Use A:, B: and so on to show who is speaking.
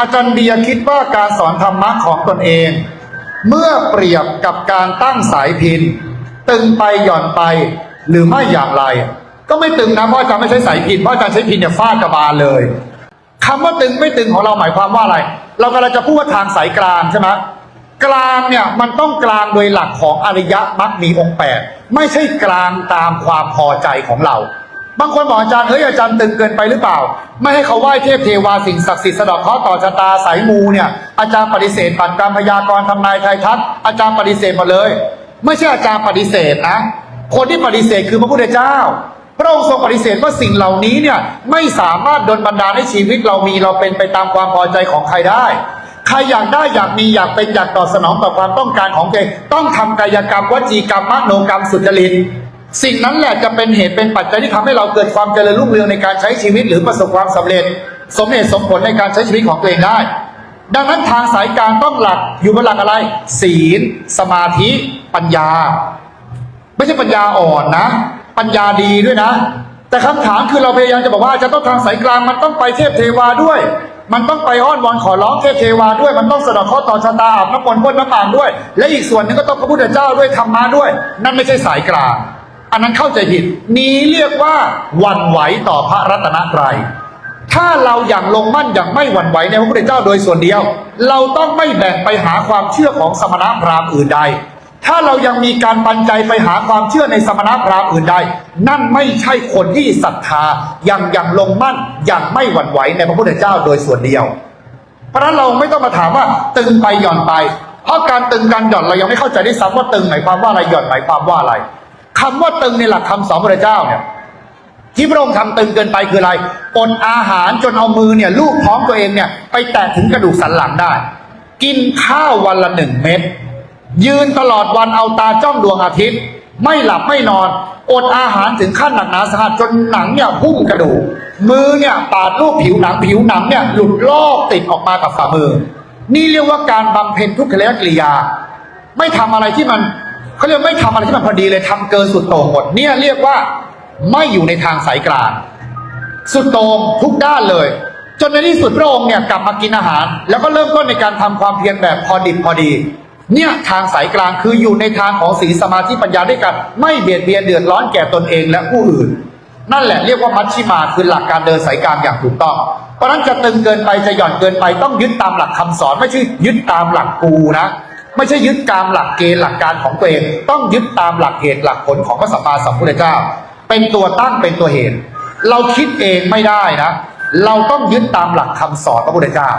A: อาจารย์เบียร์คิดว่าการสอนธรรมะของตนเอง เมื่อเปรียบกับการตั้งสายพิน ตึงไปหย่อนไปหรือไม่อย่างไร ก็ไม่ตึงนะเพราะอาจารย์ไม่ใช้สายพินเพราะอาจารย์ใช้พินเนี่ยฟาดกระบาลเลยคำว่าตึงไม่ตึงของเราหมายความว่าอะไร เรากำลังจะพูดว่าทางสายกลางใช่ไหมกลางเนี่ยมันต้องกลางโดยหลักของอริยมรรคมีองค์แปดไม่ใช่กลางตามความพอใจของเรา บางคนบอกอาจารย์เฮ้ยอาจารย์ตึงเกินไปหรือเปล่า ไม่ให้เขาไหว้เทพเทวาสิ่งศักดิ์สิทธิ์สะดอกเคราะห์ต่อชะตาสายมูเนี่ยอาจารย์ปฏิเสธปัดการพยากรณ์ทำนายไทายทักอาจารย์ปฏิเสธหมดเลย ไม่ใช่อาจารย์ปฏิเสธนะคนที่ปฏิเสธคือพระพุทธเจ้า พระองค์ทรงปฏิเสธว่าสิ่งเหล่านี้เนี่ยไม่สามารถดลบันดาลให้ชีวิตเรามีเราเป็นไปตามความพอใจของใครได้ใครอยากได้อยากมีอยากเป็นอยากตอบสนองต่อความต้องการของตัวเองต้องทำกายกรรมวจีกรรมมโนกรรมสุจริต สิ่งนั้นแหละจะเป็นเหตุเป็นปัจจัยที่ทำให้เราเกิดความเจริญรุ่งเรืองในการใช้ชีวิตหรือประสบความสำเร็จ สมเหตุสมผลในการใช้ชีวิตของตัวเองได้ ดังนั้นทางสายกลารต้องหลักอยู่บนหลักอะไร ศีล สมาธิ ปัญญา ไม่ใช่ปัญญาอ่อนนะ ปัญญาดีด้วยนะ แต่คำถามคือเราพยายามจะบอกว่าจะต้องทางสายกลางมันต้องไปเทพเทวาด้วย มันต้องไปอ้อนวอนขอร้องเทพเทวาด้วย มันต้องสะดอกเคราะห์ต่อชะตาอาบน้ำมนต์พ่นน้ำปางด้วย และอีกส่วนหนึงก็ต้องพระพุทธเจ้าด้วยธรรมะด้วย นั่นไม่ใช่สายกลาง อันนั้นเข้าใจผิด นี้เรียกว่าหวันไหวต่อพระรัตนตรัยถ้าเราอย่างลงมั่นอย่างไม่หวั่นไหวในพระพุทธเจ้าโดยส่วนเดียว เราต้องไม่แบ่งไปหาความเชื่อของสมณพราหมณ์อื่นใด ถ้าเรายังมีการปันใจไปหาความเชื่อในสมณพราหมณ์อื่นใด นั่นไม่ใช่คนที่ศรัทธาอย่างอย่างลงมั่นอย่างไม่หวั่นไหวในพระพุทธเจ้าโดยส่วนเดียว เพราะฉะนั้นเราไม่ต้องมาถามว่าตึงไปหย่อนไป เพราะการตึงการหย่อนเรายังไม่เข้าใจได้ซ้ำว่าตึงหมายความว่าอะไรหย่อนหมายความว่าอะไร คำว่าตึงในหลักคำสอนพระเจ้าเนี่ยที่พระองค์ทำตึงเกินไปคืออะไรอดอาหารจนเอามือเนี่ยลูบท้องตัวเองเนี่ยไปแตะถึงกระดูกสันหลังได้ กินข้าววันละหนึ่งเม็ดยืนตลอดวันเอาตาจ้องดวงอาทิตย์ ไม่หลับไม่นอน อดอาหารถึงขั้นหนักหนาสาหัสจนหนังเนี่ยพุ่งกระดูก มือเนี่ยปาดรูปผิวหนังผิวหนังเนี่ยหลุดลอกติดออกมากับฝ่ามือ นี่เรียกว่าการบำเพ็ญทุกขกิริยา ไม่ทำอะไรที่มัน เขาเรียกไม่ทำอะไรที่มันพอดีเลยทำเกินสุดโต่งหมดเนี่ยเรียกว่าไม่อยู่ในทางสายกลาง สุดโต่งทุกด้านเลย จนในที่สุดพระองค์เนี่ยกลับมากินอาหาร แล้วก็เริ่มต้นในการทำความเพียรแบบพอดิบพอดี เนี่ยทางสายกลางคืออยู่ในทางของศีลสมาธิปัญญาด้วยกัน ไม่เบียดเบียนเดือดร้อนแก่ตนเองและผู้อื่น นั่นแหละเรียกว่ามัชชิมาคือหลักการเดินสายกลางอย่างถูกต้องเพราะนั้นจะตึงเกินไปจะหย่อนเกินไปต้องยึดตามหลักคำสอนไม่ใช่ยึดตามหลักกูนะ ไม่ใช่ยึดตามหลักเกณฑ์หลักการของตัวเอง ต้องยึดตามหลักเหตุหลักผลของพระสัมมาสัมพุทธเจ้า เป็นตัวตั้งเป็นตัวเหตุ เราคิดเองไม่ได้นะ เราต้องยึดตามหลักคำสอนพระพุทธเจ้า